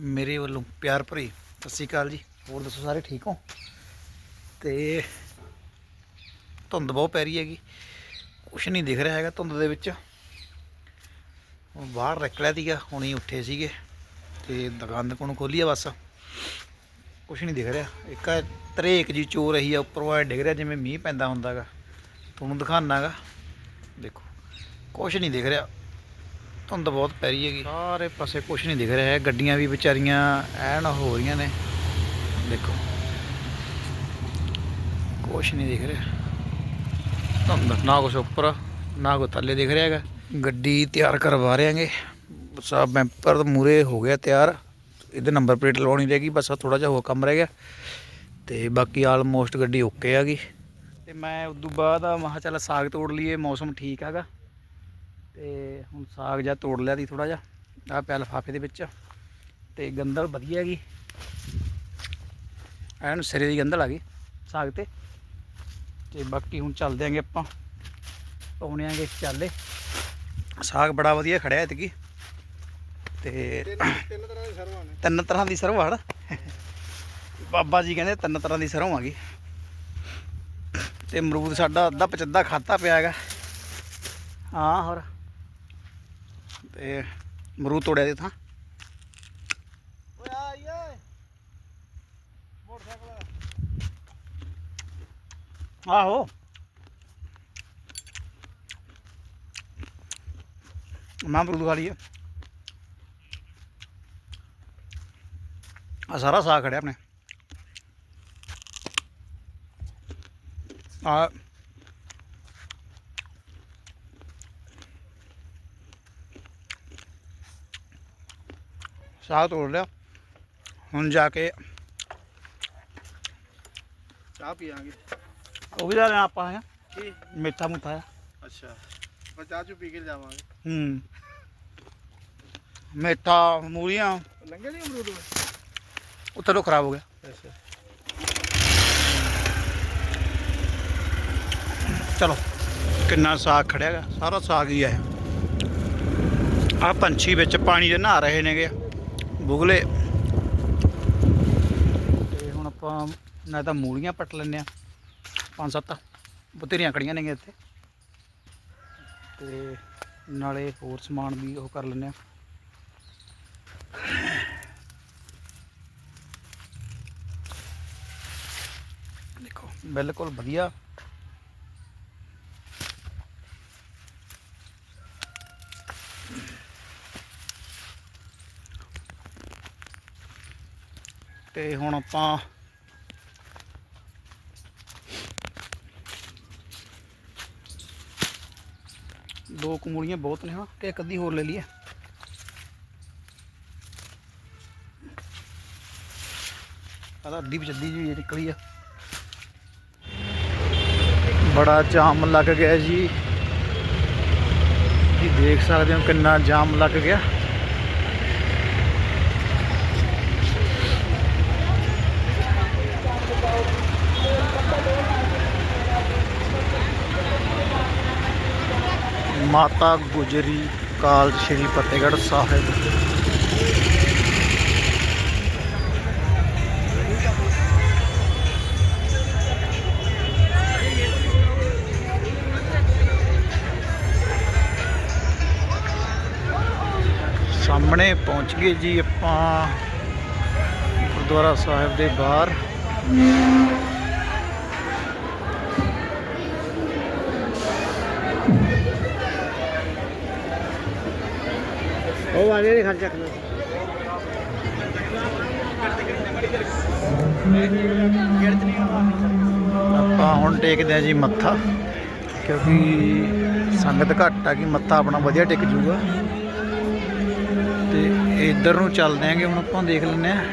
ਮੇਰੇ ਵੱਲੋਂ ਪਿਆਰ ਭਰੀ ਸਤਿ ਸ਼੍ਰੀ ਅਕਾਲ ਜੀ। ਹੋਰ ਦੱਸੋ ਸਾਰੇ ਠੀਕ ਹੋ? ਤੇ ਧੁੰਦ ਬਹੁਤ ਪੈ ਰਹੀ ਹੈਗੀ। ਕੁਛ ਨਹੀਂ ਦਿਖ ਰਿਹਾ ਹੈਗਾ ਧੁੰਦ ਦੇ ਵਿੱਚ। ਬਾਹਰ ਨਿਕਲਿਆ ਸੀਗਾ, ਹੁਣੀ ਉੱਠੇ ਸੀਗੇ। ਤੇ ਦੁਕਾਨ ਕੋਣ ਖੋਲੀ ਆ ਬਸ। ਕੁਛ ਨਹੀਂ ਦਿਖ ਰਿਹਾ। ਇੱਕ ਤਰੇਕ ਜੀ ਚੋ ਰਹੀ ਆ, ਉੱਪਰੋਂ ਆ ਡਿੱਗ ਰਿਹਾ ਜਿਵੇਂ ਮੀਂਹ ਪੈਂਦਾ ਹੁੰਦਾਗਾ। ਤੁਹਾਨੂੰ ਦਿਖਾਣਾਗਾ ਦੇਖੋ, ਕੁਛ ਨਹੀਂ ਦਿਖ ਰਿਹਾ। ਧੁੰਦ ਬਹੁਤ ਪੈ ਰਹੀ ਹੈਗੀ। ਸਾਰੇ ਪਾਸੇ ਕੁਛ ਨਹੀਂ ਦਿਖ ਰਿਹਾ ਹੈ। ਗੱਡੀਆਂ ਵੀ ਵਿਚਾਰੀਆਂ ਐਨ ਹੋ ਰਹੀਆਂ ਨੇ। ਦੇਖੋ। ਕੁਛ ਨਹੀਂ ਦਿਖ ਰਿਹਾ। ਧੁੰਦ ਨਾ ਕੁਛ ਉੱਪਰ ਨਾ ਕੋ ਥੱਲੇ ਦਿਖ ਰਿਹਾ ਹੈਗਾ। ਗੱਡੀ ਤਿਆਰ ਕਰਵਾ ਰਹੇ ਹਾਂਗੇ ਸਾ ਬੈਂਪਰ ਮੂਰੇ ਹੋ ਗਿਆ ਤਿਆਰ। ਇਹਦੇ ਨੰਬਰ ਪਲੇਟ ਲਵਾਉਣੀ ਰਹਿ ਗਈ। ਬਸ ਥੋੜਾ ਜਿਹਾ ਹੋਰ ਕੰਮ ਰਹਿ ਗਿਆ। ਤੇ ਬਾਕੀ ਆਲਮੋਸਟ ਗੱਡੀ ਓਕੇ ਹੈਗੀ ਤੇ ਮੈਂ ਉਦੋਂ ਬਾਅਦ ਆ ਮਹਾ ਚੱਲ ਸਾਗ ਤੋੜ ਲਈਏ ਮੌਸਮ ਠੀਕ ਹੈਗਾ। ਤੇ ਹੁਣ ਸਾਗ ਜਾਂ ਤੋੜ ਲਿਆ ਦੀ ਥੋੜਾ ਜਿਹਾ ਆ ਪਿਆ ਲਿਫਾਫੇ ਦੇ ਵਿੱਚ ਤੇ ਗੰਦਲ ਵਧੀਆ ਹੈਗੀ। ਐਨ ਸਿਰੇ ਦੀ ਗੰਦਲ ਆ ਗਈ ਸਾਗ ਤੇ। ਤੇ ਬਾਕੀ ਹੁਣ ਚੱਲਦੇ ਆਂਗੇ ਆਪਾਂ ਪਾਉਣੇ ਆਂਗੇ ਚਾਲੇ। ਸਾਗ ਬੜਾ ਵਧੀਆ ਖੜਿਆ ਇਤਕੀ। ਤੇ ਤਿੰਨ ਤਰ੍ਹਾਂ ਦੇ ਸਰਵਾਂ ਨੇ। ਤਿੰਨ ਤਰ੍ਹਾਂ ਦੀ ਸਰੋਂ ਬਾਬਾ ਜੀ ਕਹਿੰਦੇ ਤਿੰਨ ਤਰ੍ਹਾਂ ਦੀ ਸਰੋਂ ਆ ਗਈ। ਤੇ ਅਮਰੂਦ ਸਾਡਾ ਅੱਧਾ ਪਚੱਦਾ ਖਾਤਾ ਪਿਆ ਹੈਗਾ। ਹਾਂ ਹੋਰ। ਤੇ ਅਮਰੂਦ ਤੋੜਿਆ ਦੇ ਥਾਂ। ਓਏ ਆ ਆਈ ਓਏ। ਮੋਟਰਸਾਈਕਲ ਆਹੋ। ਮੈਂ ਅਮਰੂਦ ਖਾ ਲਈਏ। ਆ ਸਾਰਾ ਸਾਗ ਖੜਿਆ ਆਪਣੇ। ਆ ਸਾਗ ਤੋੜ ਲਿਆ। ਹੁਣ ਜਾ ਕੇ ਚਾਹ ਪੀਾਂਗੇ ਉਹ ਵੀ ਲੈ ਲੈਣਾ ਆਪਾਂ ਹੈ ਕੀ? ਮਿੱਠਾ ਮੁੱਠਾ ਆ ਅੱਛਾ। ਚਾਹ ਚੂ ਪੀ ਕੇ ਜਾਵਾਂਗੇ ਹੂੰ। ਮਿੱਠਾ ਮੂਲੀਆਂ। ਲੰਗੇ ਨਹੀਂ ਅਮਰੂਦ ਉੱਥੇ ਤੋਂ ਖਰਾਬ ਹੋ ਗਿਆ। ਅੱਛਾ। ਚਲੋ ਕਿੰਨਾ ਸਾਗ ਖੜਿਆਗਾ ਸਾਰਾ ਸਾਗ ਹੀ ਆ ਆ ਪੰਛੀ ਵਿੱਚ ਪਾਣੀ ਦੇ ਨਹਾ ਰਹੇ ਨੇਗੇ। ਬੁਗਲੇ। ਤੇ ਹੁਣ ਆਪਾਂ ਨਾ ਤਾਂ ਮੂਲੀਆਂ ਪੱਟ ਲੈਂਦੇ ਆ ਪੰਜ ਸੱਤ ਬਤੇਰੀਆਂ ਖੜੀਆਂ ਨੇਗੇ ਇੱਥੇ। ਤੇ ਨਾਲੇ ਹੋਰ ਸਮਾਨ ਵੀ ਉਹ ਕਰ ਲੈਂਦੇ ਆ ਦੇਖੋ, ਬਿਲਕੁਲ ਵਧੀਆ ਤੇ ਹੁਣ ਆਪਾਂ ਦੋ ਕਮੂਲੀਆਂ ਬਹੁਤ ਨੇ ਹਾਂ ਕਿ ਇੱਕ ਅੱਧੀ ਹੋਰ ਲੈ ਲਈਏ। ਆਦਾ ਅੱਧੀ ਵਿਚੱਦੀ ਜੀ ਨਿਕਲੀ ਆ। ਬੜਾ ਜਾਮ ਲੱਗ ਗਿਆ ਜੀ। ਤੁਸੀਂ ਦੇਖ ਸਕਦੇ ਹੋ ਕਿੰਨਾ ਜਾਮ ਲੱਗ ਗਿਆ। ਮਾਤਾ ਗੁਜਰੀ ਕਾਲਜ, ਸ਼੍ਰੀ ਫਤਿਹਗੜ੍ਹ ਸਾਹਿਬ। ਸਾਹਮਣੇ ਪਹੁੰਚ ਗਏ ਜੀ ਆਪਾਂ ਗੁਰਦੁਆਰਾ ਸਾਹਿਬ ਦੇ ਬਾਹਰ। ਉਹ ਵਾਲੇ ਨੇ ਖਰਚਾ ਕਰਨਾ। ਆਪਾਂ ਹੁਣ ਟੇਕਦੇ ਆ ਜੀ ਮੱਥਾ, ਕਿਉਂਕਿ ਸੰਗਤ ਘੱਟ ਆ ਕਿ ਮੱਥਾ ਆਪਣਾ ਵਧੀਆ ਟਿਕ ਜੂਗਾ ਤੇ ਇੱਧਰ ਨੂੰ ਚੱਲਦੇ ਆਂਗੇ, ਹੁਣ ਆਪਾਂ ਦੇਖ ਲੈਂਦੇ ਆ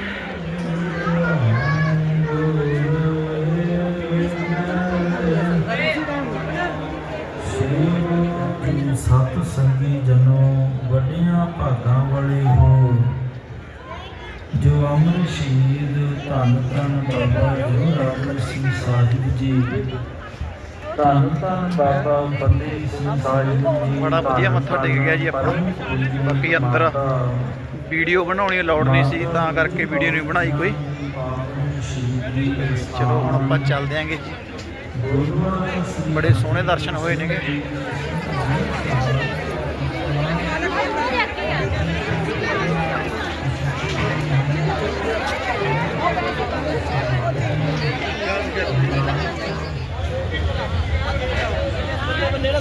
ਅਮਰ ਸ਼ਹੀਦ ਧੰਨ ਧੰਨ ਬਾਬਾ ਜੋ ਰਾਮ ਸਿੰਘ ਸਾਹਿਬ ਜੀ। ਧੰਨ ਧੰਨ ਬਾਬਾ ਫਤਿਹ ਸਿੰਘ ਸਾਹਿਬ ਜੀ ਬੜਾ ਵਧੀਆ ਮੱਥਾ ਟੇਕ ਗਿਆ ਜੀ ਪੂਜਨੀ ਬਾਕੀ ਅੰਦਰ ਵੀਡੀਓ ਬਣਾਉਣੀ ਅਲਾਉਡ ਨਹੀਂ ਸੀ ਤਾਂ ਕਰਕੇ ਵੀਡੀਓ ਨਹੀਂ ਬਣਾਈ ਕੋਈ। ਚਲੋ ਹੁਣ ਆਪਾਂ ਚੱਲਦੇ ਆਂਗੇ ਜੀ। ਬੜੇ ਸੋਹਣੇ ਦਰਸ਼ਨ ਹੋਏ ਨੇਗੇ।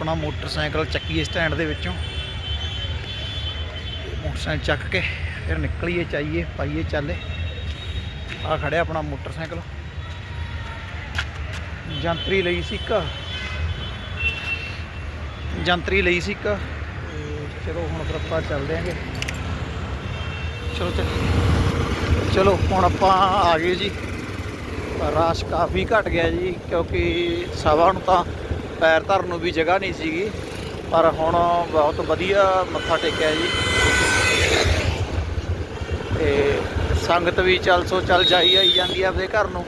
ਆਪਣਾ ਮੋਟਰਸਾਈਕਲ ਚੱਕੀਏ ਸਟੈਂਡ ਦੇ ਵਿੱਚੋਂ। ਮੋਟਰਸਾਈਕਲ ਚੱਕ ਕੇ ਫਿਰ ਨਿਕਲੀਏ ਚਾਈਏ ਪਾਈਏ ਚੱਲੇ। ਆ ਖੜਿਆ ਆਪਣਾ ਮੋਟਰਸਾਈਕਲ। ਜੰਤਰੀ ਲਈ ਸੀ ਇੱਕ। ਜੰਤਰੀ ਲਈ ਸੀ ਇੱਕ। ਚਲੋ ਹੁਣ ਫਿਰ ਆਪਾਂ ਚੱਲਦੇ ਆਂਗੇ। ਚਲੋ ਚੱਲ। ਚਲੋ ਹੁਣ ਆਪਾਂ ਆ ਗਏ ਜੀ। ਰਸ਼ ਕਾਫੀ ਘਟ ਗਿਆ ਜੀ, ਕਿਉਂਕਿ ਸਵਾ ਨੂੰ ਤਾਂ ਪੈਰ ਧਰਨ ਨੂੰ ਵੀ ਜਗ੍ਹਾ ਨਹੀਂ ਸੀਗੀ, ਪਰ ਹੁਣ ਬਹੁਤ ਵਧੀਆ ਮੱਥਾ ਟੇਕਿਆ ਜੀ। ਤੇ ਸੰਗਤ ਵੀ ਚੱਲ ਸੋ ਚੱਲ ਜਾਈ ਆਈ ਜਾਂਦੀ ਆ ਆਪਦੇ ਘਰ ਨੂੰ।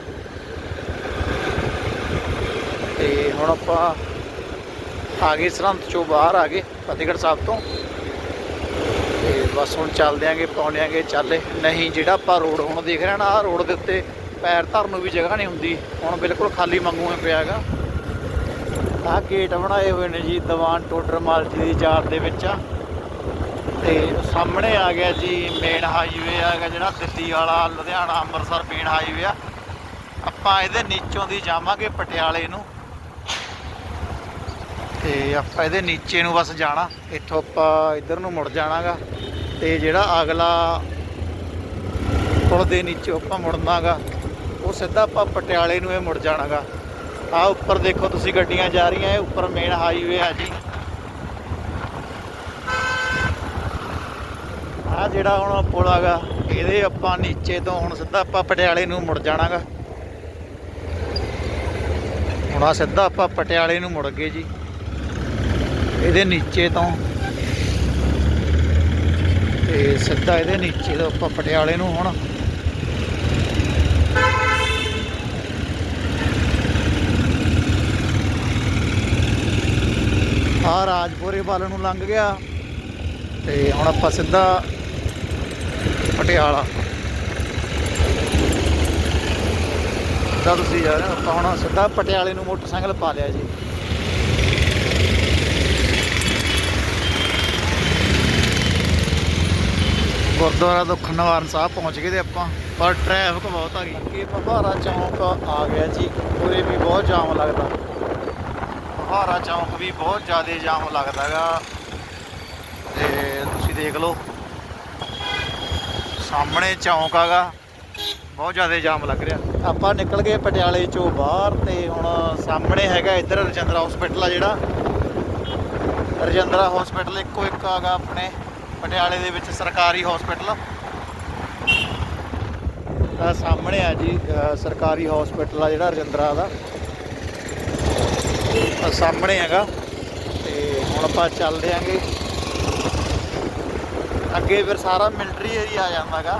ਤੇ ਹੁਣ ਆਪਾਂ ਆ ਗਏ ਸਰਹੰਦ ਚੋਂ ਬਾਹਰ ਆ ਗਏ, ਫਤਿਹਗੜ੍ਹ ਸਾਹਿਬ ਤੋਂ। ਤੇ ਬਸ ਹੁਣ ਚੱਲਦੇ ਆਂਗੇ ਪਾਉਂਦੇ ਆਂਗੇ, ਚੱਲੇ ਨਹੀਂ, ਜਿਹੜਾ ਆਪਾਂ ਰੋਡ ਹੁਣ ਦੇਖ ਰਹੇ ਨਾ, ਆਹ ਰੋਡ ਦੇ ਉੱਤੇ ਪੈਰ ਧਰਨ ਨੂੰ ਵੀ ਜਗ੍ਹਾ ਨਹੀਂ ਹੁੰਦੀ। ਹੁਣ ਬਿਲਕੁਲ ਖਾਲੀ ਮੰਗੂ ਪਿਆ ਹੈਗਾ। ਆਹ ਗੇਟ ਬਣਾਏ ਹੋਏ ਨੇ ਜੀ, ਦੀਵਾਨ ਟੋਡਰ ਮਾਲ ਜੀ ਦੀ ਯਾਦ ਦੇ ਵਿੱਚ। ਆ ਤੇ ਸਾਹਮਣੇ ਆ ਗਿਆ ਜੀ ਮੇਨ ਹਾਈਵੇ ਆ ਗਿਆ ਜਿਹੜਾ, ਦਿੱਲੀ ਵਾਲਾ, ਲੁਧਿਆਣਾ, ਅੰਮ੍ਰਿਤਸਰ ਮੇਨ ਹਾਈਵੇ ਆ। ਆਪਾਂ ਇਹਦੇ ਨੀਚੋਂ ਦੀ ਜਾਵਾਂਗੇ ਪਟਿਆਲੇ ਨੂੰ। ਤੇ ਆਪਾਂ ਇਹਦੇ ਨੀਚੇ ਨੂੰ ਬਸ ਜਾਣਾ। ਇੱਥੋਂ ਆਪਾਂ ਇੱਧਰ ਨੂੰ ਮੁੜ ਜਾਣਾਗਾ। ਤੇ ਜਿਹੜਾ ਅਗਲਾ ਪੁਲ ਦੇ ਨੀਚੇ ਆਪਾਂ ਮੁੜਨਾਗਾ, ਉਹ ਸਿੱਧਾ ਆਪਾਂ ਪਟਿਆਲੇ ਨੂੰ ਇਹ ਮੁੜ ਜਾਣਾਗਾ। ਆ ਉੱਪਰ ਦੇਖੋ ਤੁਸੀਂ ਗੱਡੀਆਂ ਜਾ ਰਹੀਆਂ, ਇਹ ਉੱਪਰ ਮੇਨ ਹਾਈਵੇ ਆ ਜੀ। ਆ ਜਿਹੜਾ ਹੁਣ ਪੁਲ ਆਗਾ ਇਹਦੇ ਆਪਾਂ ਨੀਚੇ ਤੋਂ ਹੁਣ ਸਿੱਧਾ ਆਪਾਂ ਪਟਿਆਲੇ ਨੂੰ ਮੁੜ ਜਾਣਾਗਾ। ਹੁਣ ਆ ਸਿੱਧਾ ਆਪਾਂ ਪਟਿਆਲੇ ਨੂੰ ਮੁੜ ਗਏ ਜੀ। ਇਹਦੇ ਨੀਚੇ ਤੋਂ। ਤੇ ਸਿੱਧਾ ਇਹਦੇ ਨੀਚੇ ਤੋਂ ਆਪਾਂ ਪਟਿਆਲੇ ਨੂੰ ਹੁਣ ਆ ਰਾਜਪੁਰੇ ਵੱਲ ਨੂੰ ਲੰਘ ਗਿਆ ਤੇ ਹੁਣ ਆਪਾਂ ਸਿੱਧਾ ਪਟਿਆਲਾ। ਸਿੱਧਾ ਤੁਸੀਂ ਜਾ ਰਹੇ ਹੋ ਆਪਾਂ ਹੁਣ ਸਿੱਧਾ ਪਟਿਆਲੇ ਨੂੰ ਮੋਟਰਸਾਈਕਲ ਪਾ ਲਿਆ ਜੀ। ਗੁਰਦੁਆਰਾ ਦੁੱਖ ਨਿਵਾਰਨ ਸਾਹਿਬ ਪਹੁੰਚ ਗਏ ਤੇ ਆਪਾਂ, ਪਰ ਟ੍ਰੈਫਿਕ ਬਹੁਤ ਆ ਗਈ। ਇਹ ਪਹਾੜਾ ਚੌਂਕ ਆ ਗਿਆ ਜੀ, ਉਰੇ ਵੀ ਬਹੁਤ ਜਾਮ ਲੱਗਦਾ। ਪਹਾੜਾ ਚੌਂਕ ਵੀ ਬਹੁਤ ਜ਼ਿਆਦਾ ਜਾਮ ਲੱਗਦਾਗਾ ਤੇ ਤੁਸੀਂ ਦੇਖ ਲਓ, ਸਾਹਮਣੇ ਚੌਂਕ ਆਗਾ ਬਹੁਤ ਜ਼ਿਆਦਾ ਜਾਮ ਲੱਗ ਰਿਹਾ। ਆਪਾਂ ਨਿਕਲ ਗਏ ਪਟਿਆਲੇ ਚੋਂ ਬਾਹਰ ਤੇ ਹੁਣ ਸਾਹਮਣੇ ਹੈਗਾ ਇੱਧਰ ਰਜਿੰਦਰਾ ਹਸਪੀਟਲ ਆ ਜਿਹੜਾ। ਰਜਿੰਦਰਾ ਹਸਪੀਟਲ ਇੱਕੋ ਇੱਕ ਆਗਾ ਆਪਣੇ ਪਟਿਆਲੇ ਦੇ ਵਿੱਚ ਸਰਕਾਰੀ ਹਸਪੀਟਲ ਆ ਸਾਹਮਣੇ ਆ ਜੀ ਸਰਕਾਰੀ ਹਸਪੀਟਲ ਆ ਜਿਹੜਾ ਰਜਿੰਦਰਾ ਦਾ। ਸਾਹਮਣੇ ਹੈਗਾ। ਤੇ ਹੁਣ ਆਪਾਂ ਚੱਲਦੇ ਆਂਗੇ। ਅੱਗੇ ਫਿਰ ਸਾਰਾ ਮਿਲਟਰੀ ਏਰੀਆ ਆ ਜਾਂਦਾਗਾ